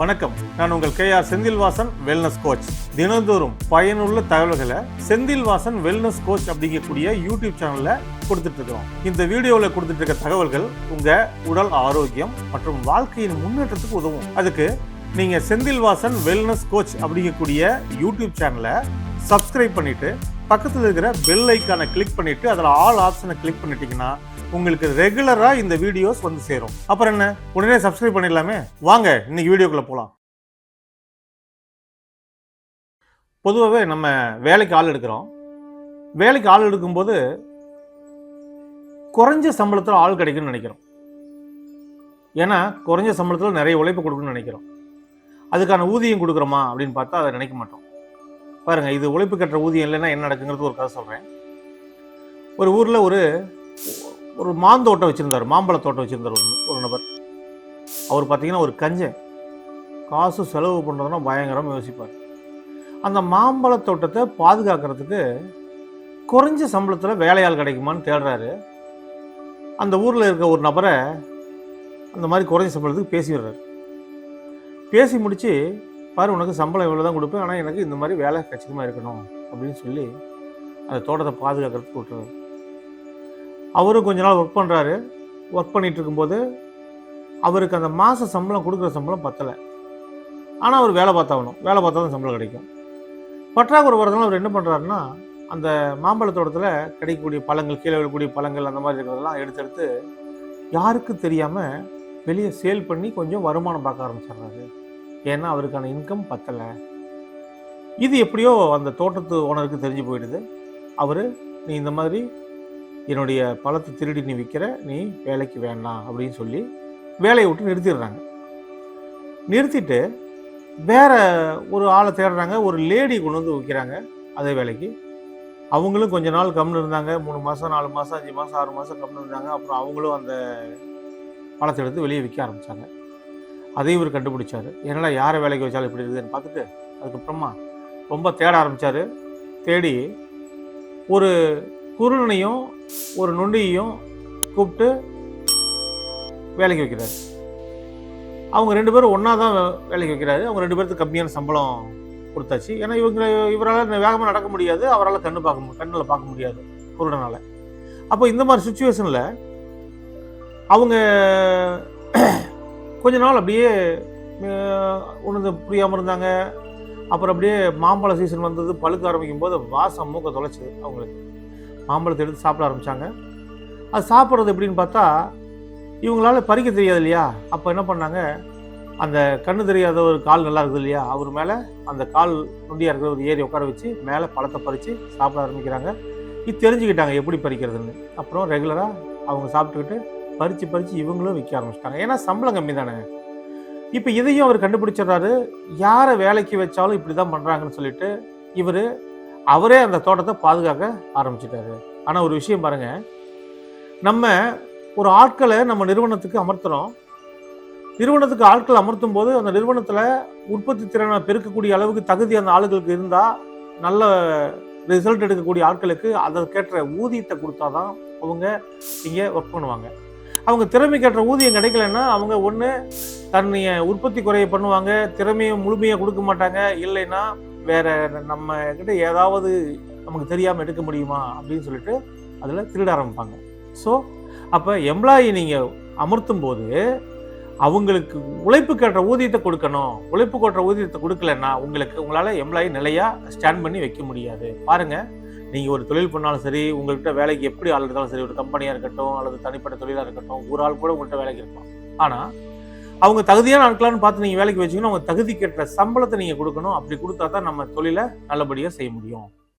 வணக்கம். நான் உங்கள் K R Senthilvasan wellness coach தினந்தோறும் பயனுள்ள தகவல்களை செந்தில்வாசன் வெல்னஸ் கோச் அப்படிங்கக்கூடிய யூடியூப் சேனல்ல கொடுத்துட்டு இருக்கிறோம். இந்த வீடியோவில் கொடுத்துட்டு இருக்க தகவல்கள் உங்க உடல் ஆரோக்கியம் மற்றும் வாழ்க்கையின் முன்னேற்றத்துக்கு உதவும். அதுக்கு நீங்க செந்தில்வாசன் வெல்னஸ் கோச் அப்படிங்கக்கூடிய யூடியூப் சேனலை சப்ஸ்கிரைப் பண்ணிட்டு பக்கத்தில் இருக்கிற பெல் ஐக்கானை கிளிக் பண்ணிட்டு அதில் ஆல் ஆப்ஷனை கிளிக் பண்ணிட்டீங்கன்னா உங்களுக்கு ரெகுலராக இந்த வீடியோஸ் வந்து சேரும். அப்புறம் என்ன? உடனே சப்ஸ்கிரைப் பண்ணிடலாமே? வாங்க இன்னைக்கு வீடியோக்குள்ளே போகலாம் பொதுவாகவே நம்ம வேலைக்கு ஆள் எடுக்கிறோம். வேலைக்கு ஆள் எடுக்கும்போது குறைஞ்ச சம்பளத்தில் ஆள் கிடைக்கும்னு நினைக்கிறோம். ஏன்னா குறைஞ்ச சம்பளத்தில் நிறைய உழைப்பு கொடுக்கணும்னு நினைக்கிறோம். அதுக்கான ஊதியம் கொடுக்குறோமா அப்படின்னு பார்த்தா அதை நினைக்க மாட்டோம். பாருங்கள் இது உழைப்பு கட்டுற ஊதியம் இல்லைன்னா என்ன நடக்குங்கிறது ஒரு கதை சொல்கிறேன் ஒரு ஊரில் ஒரு ஒரு மாந்தோட்டம் வச்சுருந்தார் மாம்பழ தோட்டம் வச்சுருந்தார் ஒரு ஒரு நபர். அவர் பார்த்தீங்கன்னா ஒரு கஞ்சன். காசு செலவு பண்ணுறதுனா பயங்கரமாக யோசிப்பார். அந்த மாம்பழ தோட்டத்தை பாதுகாக்கிறதுக்கு குறைஞ்ச சம்பளத்தில் வேலையாள் கிடைக்குமான்னு தேடுறாரு. அந்த ஊரில் இருக்க ஒரு நபரை அந்த மாதிரி குறைஞ்ச சம்பளத்துக்கு பேசி விடுறாரு. பேசி முடித்து பாரு உனக்கு சம்பளம் இவ்வளோ தான் கொடுப்பேன் ஆனால் எனக்கு இந்த மாதிரி வேலை கச்சிதமாக இருக்கணும் அப்படின்னு சொல்லி அந்த தோட்டத்தை பாதுகாக்கிறதுக்கு விட்டுறாரு அவரும் கொஞ்ச நாள் ஒர்க் பண்ணுறாரு ஒர்க் பண்ணிட்டு இருக்கும்போது அவருக்கு அந்த மாத சம்பளம் கொடுக்குற சம்பளம் பத்தலை. ஆனால் அவர் வேலை பார்த்தாகணும் வேலை பார்த்தா தான் சம்பளம் கிடைக்கும். பற்றாக்குறை வரதுனால அவர் என்ன பண்ணுறாருன்னா அந்த மாம்பழ தோட்டத்தில் கிடைக்கக்கூடிய பழங்கள் கீழே விழக்கூடிய பழங்கள் அந்த மாதிரி இருக்கிறதெல்லாம் எடுத்து எடுத்து யாருக்கும் தெரியாமல் வெளியே சேல் பண்ணி கொஞ்சம் வருமானம் பார்க்க ஆரம்பிச்சிடுறாரு. ஏன்னா அவருக்கான இன்கம் பத்தலை. இது எப்படியோ அந்த தோட்டத்து ஓனருக்கு தெரிஞ்சு போயிடுது. அவர் நீ இந்த மாதிரி என்னுடைய பழத்தை திருடி நீ விற்கிற நீ வேலைக்கு வேண்டாம் அப்படின்னு சொல்லி வேலையை விட்டு நிறுத்திடுறாங்க. நிறுத்திட்டு வேற ஒரு ஆளை தேடுறாங்க ஒரு லேடி கொண்டு வந்து விற்கிறாங்க அதே வேலைக்கு. அவங்களும் கொஞ்ச நாள் கம்னு இருந்தாங்க மூணு மாதம் நாலு மாதம் அஞ்சு மாதம் ஆறு மாதம் கம்னு இருந்தாங்க. அப்புறம் அவங்களும் அந்த பழத்தை எடுத்து வெளியே விற்க ஆரம்பித்தாங்க அதையும் இவர் கண்டுபிடிச்சார். என்னடா யாரை வேலைக்கு வச்சாலும் இப்படி இருக்குதுன்னு பார்த்துட்டு அதுக்கப்புறமா ரொம்ப தேட ஆரம்பித்தார் தேடி ஒரு குருடனையும் ஒரு நொண்டியையும் கூப்பிட்டு வேலைக்கு வைக்கிறாரு. அவங்க ரெண்டு பேரும் ஒன்றா தான் வேலைக்கு வைக்கிறாரு. அவங்க ரெண்டு பேருக்கு கம்மியான சம்பளம் கொடுத்தாச்சு. ஏன்னா இவங்க இவரால் வேகமாக நடக்க முடியாது. அவரால் கண்ணு பார்க்க கண்ணில் பார்க்க முடியாது குருடனால். அப்போ இந்த மாதிரி சுச்சுவேஷனில் அவங்க கொஞ்ச நாள் அப்படியே ஒன்று புரியாமல் இருந்தாங்க. அப்புறம் அப்படியே மாம்பழ சீசன் வந்தது பழுக்க ஆரம்பிக்கும் போது வாசம் மூக்க தொலைச்சி அவங்களுக்கு. மாம்பழத்தை எடுத்து சாப்பிட ஆரம்பித்தாங்க அது சாப்பிட்றது எப்படின்னு பார்த்தா இவங்களால பறிக்க தெரியாது இல்லையா? அப்போ என்ன பண்ணாங்க அந்த கண்ணு தெரியாத ஒரு கால் நல்லா இருக்குது இல்லையா? அவர் மேலே அந்த கால் நொண்டியாக இருக்கிற ஒரு ஏறி உட்கார வச்சு மேலே பழத்தை பறித்து சாப்பிட ஆரம்பிக்கிறாங்க. இது தெரிஞ்சுக்கிட்டாங்க எப்படி பறிக்கிறதுன்னு. அப்புறம் ரெகுலராக அவங்க சாப்பிட்டுக்கிட்டு பறித்து பறித்து இவங்களும் விற்க ஆரம்பிச்சிட்டாங்க. ஏன்னா சம்பளம் கம்மி தானே. இப்போ இதையும் அவர் கண்டுபிடிச்சிடுறாரு. யாரை வேலைக்கு வச்சாலும் இப்படி தான் பண்ணுறாங்கன்னு சொல்லிட்டு இவர் அவரே அந்த தோட்டத்தை பாதுகாக்க ஆரம்பிச்சிட்டாரு. ஆனால் ஒரு விஷயம் பாருங்கள் நம்ம ஒரு ஆட்களை நம்ம நிறுவனத்துக்கு அமர்த்துகிறோம் நிறுவனத்துக்கு ஆட்கள் அமர்த்தும் போது அந்த நிறுவனத்தில் உற்பத்தி திறனை பெருக்கக்கூடிய அளவுக்கு தகுதி அந்த ஆளுகளுக்கு இருந்தால் நல்ல ரிசல்ட் எடுக்கக்கூடிய ஆட்களுக்கு அதற்கேற்ற ஊதியத்தை கொடுத்தாதான் அவங்க இங்கே ஒர்க் பண்ணுவாங்க. அவங்க திறமைக்கேற்ற ஊதியம் கிடைக்கலன்னா அவங்க ஒன்று தன்னைய உற்பத்தி குறைய பண்ணுவாங்க திறமையை முழுமையாக கொடுக்க மாட்டாங்க இல்லைன்னா வேற நம்ம கிட்ட ஏதாவது நமக்கு தெரியாமல் எடுக்க முடியுமா அப்படின்னு சொல்லிட்டு அதில் திருட ஆரம்பிப்பாங்க. ஸோ அப்போ எம்ப்ளாயி நீங்கள் அமர்த்தும் போது அவங்களுக்கு உழைப்பு கேட்ட ஊதியத்தை கொடுக்கணும். உழைப்பு கொட்டுற ஊதியத்தை கொடுக்கலன்னா உங்களுக்கு உங்களால் எம்ப்ளாயி நிலையாக ஸ்டாண்ட் பண்ணி வைக்க முடியாது. பாருங்கள் நீங்கள் ஒரு தொழில் பண்ணாலும் சரி உங்கள்கிட்ட வேலைக்கு எப்படி ஆள் இருந்தாலும் சரி ஒரு கம்பெனியாக இருக்கட்டும் அல்லது தனிப்பட்ட தொழிலாக இருக்கட்டும் ஒரு ஆள் கூட உங்கள்கிட்ட வேலைக்கு இருக்கும் ஆனால் அவங்க தகுதியான ஆட்களான்னு பார்த்து நீங்கள் வேலைக்கு வச்சிங்கன்னா அவங்க தகுதிக்கேற்ற சம்பளத்தை நீங்கள் கொடுக்கணும். அப்படி கொடுத்தா தான் நம்ம தொழிலை நல்லபடியாக செய்ய முடியும்.